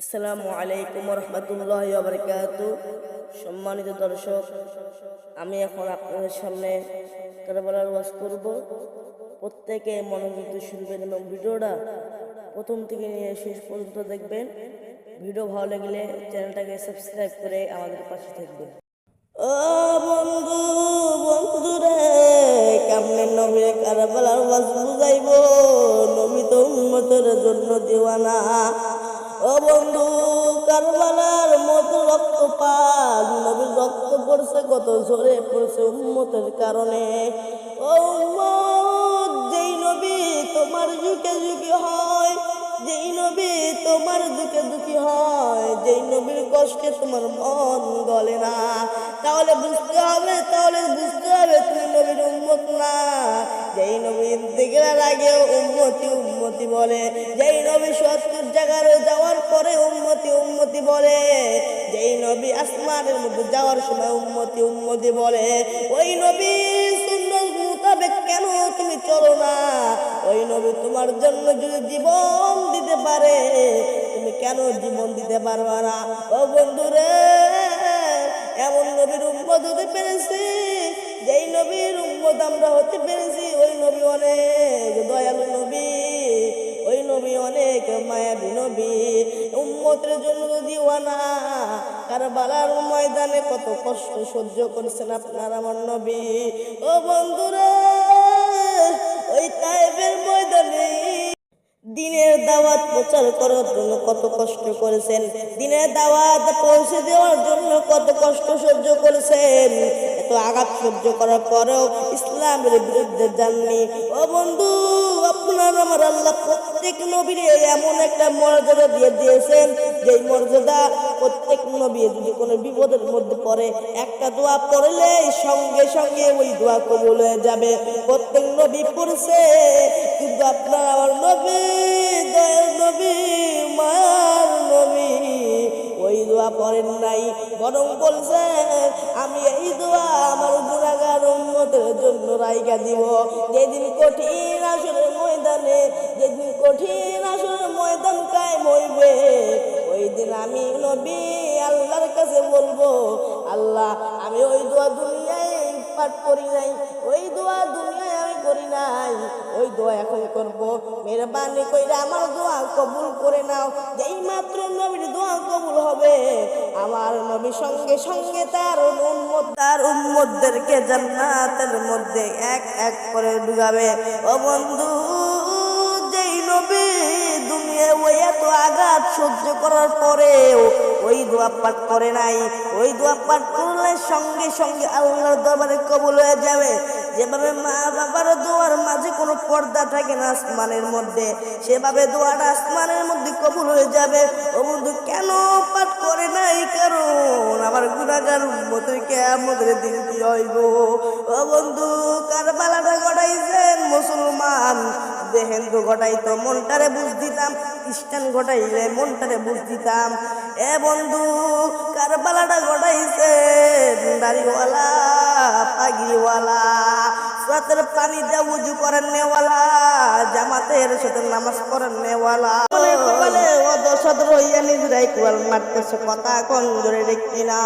আসসালামু আলাইকুম রহমতুল্লাহ বারকাত সম্মানিত দর্শক, আমি এখন আপনাদের সামনে কারবালার ওয়াজ করব। প্রত্যেকে মনোযোগ শুনবেন এবং ভিডিওটা প্রথম থেকে নিয়ে শেষ পর্যন্ত দেখবেন। ভিডিও ভালো লাগলে চ্যানেলটাকে সাবস্ক্রাইব করে আমাদের পাশে থাকবেন। ও বন্ধু বন্ধু রে কেমনে নবীর কারবালার ওয়াজ বুঝাইব? নবী তো উম্মতের জন্য দিওয়ানা। ও বন্ধু, কারবালার মতো রক্ত পাক নবীর রক্ত পড়ছে, কত ঝরে পড়ছে উন্মতের কারণে। ও উম্মত তোমার দুঃখে দুঃখী হয়, যেই নবীর কষ্টে তোমার মন গলে না। তাহলে বুঝতে হবে, তাহলে বুঝতে হবে তুমি নবীর উন্মত না। যেই নবী ইন্তেগ্রার আগে উন্মতি উন্মতি বলে, যেই নবী সত্তর জায়গার যাওয়ার পরে উন্মতি উন্মতি বলে, যেই নবী আসমানের মধ্যে যাওয়ার সময় উন্মতি উন্মতি বলে, ওই নবী সুন্নত মোতাবেক কেন তুমি চলো না? ওই নবী তোমার জন্য যদি জীবন পারে। তুমি কেন জীবন দিতে পারবে না? ও বন্ধুরে, এমন নবীর উম্মত হতে পেরেছি, যেই নবীর উম্মত আমরা হতে পেরেছি, ওই নবী অনেক দয়ালু নবী, ওই নবী অনেক মায়াবী নবী। উম্মতের জন্য যদি ওয়ানা কারবালার ময়দানে কত কষ্ট সহ্য করেছেন আপনার আমার নবী। ও বন্ধুরা, ওই তাইবের ময়দানে দিনের দাওয়াত প্রচার করার জন্য কত কষ্ট করেছেন? দিনের দাওয়াত পৌঁছে দেওয়ার জন্য কত কষ্ট সহ্য করেছেন? এত আঘাত সহ্য করার পরেও ইসলামের বিরুদ্ধে যাননি। ও বন্ধু আমার আল্লাহ প্রত্যেক এমন একটা মর্যাদা দিয়ে দিয়েছেন যে মর্যাদা প্রত্যেক নবী যদি কোনো বিপদের মধ্যে পড়ে, একটা দোয়া পড়লে সঙ্গে সঙ্গে ওই দোয়া কবুল হয়ে যাবে। প্রত্যেক নবী পড়ছে, কিন্তু আপনার আমার নবী নবী মায়ার দোয়া পড়েন নাই, বরং বলছে আমি এই দোয়া আমার গুণাগার উন্মতের জন্য রাইগা দিব। যেদিন কঠিন আসরের ময়দানে, যেদিন কঠিন আসরের ময়দান কায় হইবে, ওই দিন আমি নবী আল্লাহর কাছে বলব, আল্লাহ, আমি ওই দোয়া দুনিয়ায় পাঠ করি নাই, ওই দোয়া দুনিয়ায় করি নাই। ওই দোয়া এখন করব। মেহরবানি কইরা আমার দোয়া কবুল করে নাও। যেই মাত্র নবীর দোয়া কবুল হবে, আমার নবী সঙ্গে সঙ্গে তার উম্মত তার উম্মতদেরকে জান্নাতের মধ্যে এক এক করে ডুবাবে ও বন্ধু, যেই নবী দুনিয়ায় ওই এত আঘাত সহ্য করার ওই করে নাই। ওই করলে সঙ্গে সঙ্গে কবুল হয়ে যাবে। যেভাবে মা বাবার দোয়ার মাঝে কোনো পর্দা থাকে না আসমানের মধ্যে, সেভাবে দোয়াটা আসমানের মধ্যে কবুল হয়ে যাবে। ও বন্ধু, কেন পাঠ করে নাই? কারণ আমার গুণাগার উন্মতের কেমতের দিন কি হইব? ও বন্ধু কার কারবালাটা গড়াইছেন মুসলমান। যে হিন্দু ঘটাইতো, মনটারে বুঝ দিতাম খ্রিস্টান ঘটাইলে মনটারে বুঝ দিতাম। এ বন্ধু, কারবালাটা ঘটাইছে, দাড়িওয়ালা, পাগিওয়ালা, সুরাতের পানি দিয়ে উজু করেন নেওয়ালা, জামাতের সাথে নামাজ পড়েন নেওয়ালা। বলে কথা কোন জোরে দেখি না।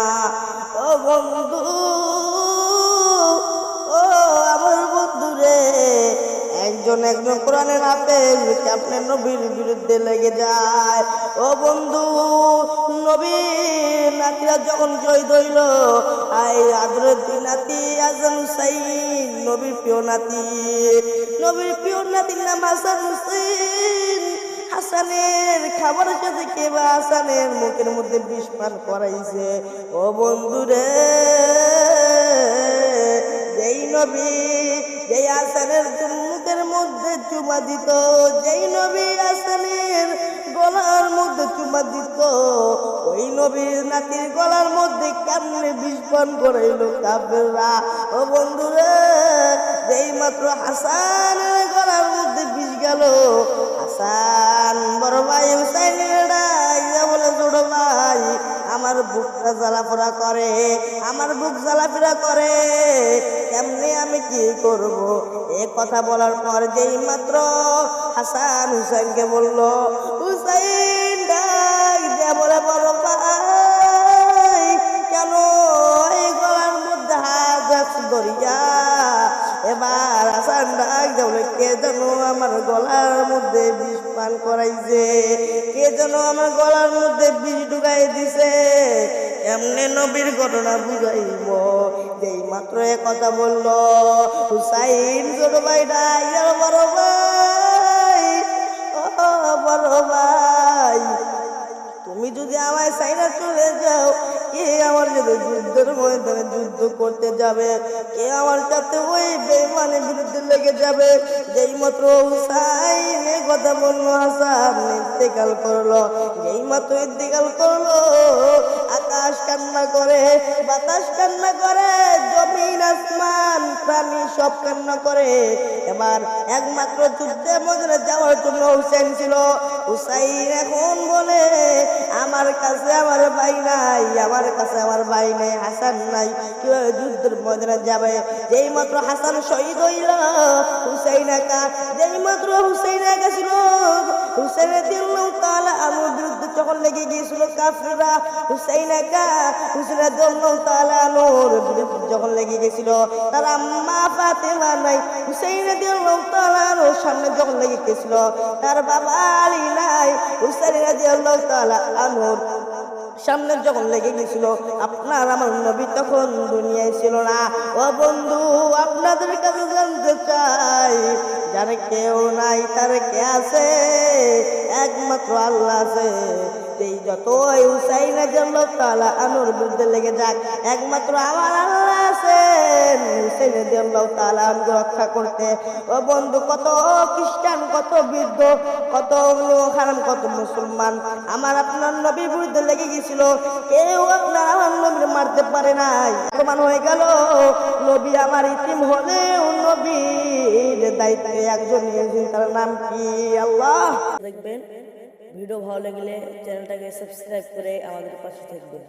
ও বন্ধু একজন একজন কোরআনের আপেল আপনার নবীর বিরুদ্ধে লেগে যায়, ও বন্ধু, নবী নাতিরা যখন জয় দইল আই আদরতি নাতি আজান হুসাইন, নবীর প্রিয় নাতি, নবীর প্রিয় নাতির নাম হাসান হুসেন হাসানের খাবারের সাথে কে বা হাসানের মুখের মধ্যে বিষ পান করাইছে, ও বন্ধুরে যেই নবী, যেই আসানের মুখের মধ্যে চুমা দিত, যেই নবী আসানের গলার মধ্যে চুমা দিত। ওই নবীর নাতির গলার মধ্যে কেমনে বিস্ফোরণ করাইল কাপেররা ও বন্ধুরে, যেই মাত্র হাসানের গলার মধ্যে বিষ গেল, হাসান বড় ভাই হুসাইনের ডাক বলে, ছোট ভাই, আমার বুকটা জ্বালাপোড়া করে, আমার বুক জ্বালাপোড়া করে। কেমনে আমি কি করব? এ কথা বলার পর যেই মাত্র হাসান হুসাইনকে বলল, হুসাইন ডাক দিয়া বলে বল কেন এই গলার মধ্যে হাত ধরিয়া? এবার হাসান ডাক বলে, কে যেন আমার গলার মধ্যে বিষ পান করাইছে? কে যেন আমার গলার মধ্যে বিষ ঢুকাই দিছে? এমনি নবীর ঘটনা বুঝাইব। যেই মাত্র এ কথা বলল, হুসাইন ছোট ভাইটা, ইয়ার বড় ভাই, ও বড় ভাই, তুমি যদি আমায় সাইনা চলে যাও, কে আমার যদি যুদ্ধের ময়দানে যুদ্ধ করতে যাবে? কে আমার সাথে ওই বেমানের বিরুদ্ধে লেগে যাবে? যেই মাত্র হুসাইন এ কথা বলল হাসান ইন্তেকাল করল। যেই মাত্র ইন্তেকাল করল কান্না করে, বাতাস কান্না করে, জমিন, আসমান, প্রাণী সব কান্না করে। এবার একমাত্র যুদ্ধের মধ্যে যাওয়ার জন্য হুসেন ছিল। হুসাইন এখন বলে, আমার কাছে আমার ভাই নাই, আমার কাছে আমার ভাই নাই, হাসান নাই। কীভাবে যুদ্ধের ময়দানে যাবে? যেই মাত্র হাসান শহীদ হইল, হুসাইন একা, যেই মাত্র হুসাইন একা ছিল হুসাইন দিল তাহলে আমার বিরুদ্ধে যখন লেগে গিয়েছিল কাফিরা হুসাইন একা হুসাইন তাহলে আলোর যখন লেগে গেছিল তার আম্মা ফাতেমা নাই হুসাইন তাহলে আলোর সামনে যখন লেগে গেছিল তার বাবা আলী নাই হুসাইন দিল তাহলে আলোর সামনে যখন লেগে গেছিল আপনার আমার নবী তখন দুনিয়ায় ছিল না। ও বন্ধু, আপনাদের কাছে জানতে চাই, যার কেউ নাই, তার কে আছে? একমাত্র আল্লাহ আছে। এই যতই হুসাইন জন্য তালা আনুর বিরুদ্ধে লেগে যাক, একমাত্র আমার আল্লাহ রক্ষা করতে। ও বন্ধু, কত খ্রিস্টান, কত বৃদ্ধ, কত খারাম কত মুসলমান। আমার আপনার বিরুদ্ধে লেগে গেছিল। কেউ আপনার আমার নবীর মারতে পারে নাই। প্রমাণ হয়ে গেল। নবী আমার ইতিম নবীর দায়িত্বে একজন তার নাম কি? আল্লাহ। দেখবেন, ভিডিও ভালো লাগলে চ্যানেলটাকে সাবস্ক্রাইব করে আমাদের পাশে থাকবেন।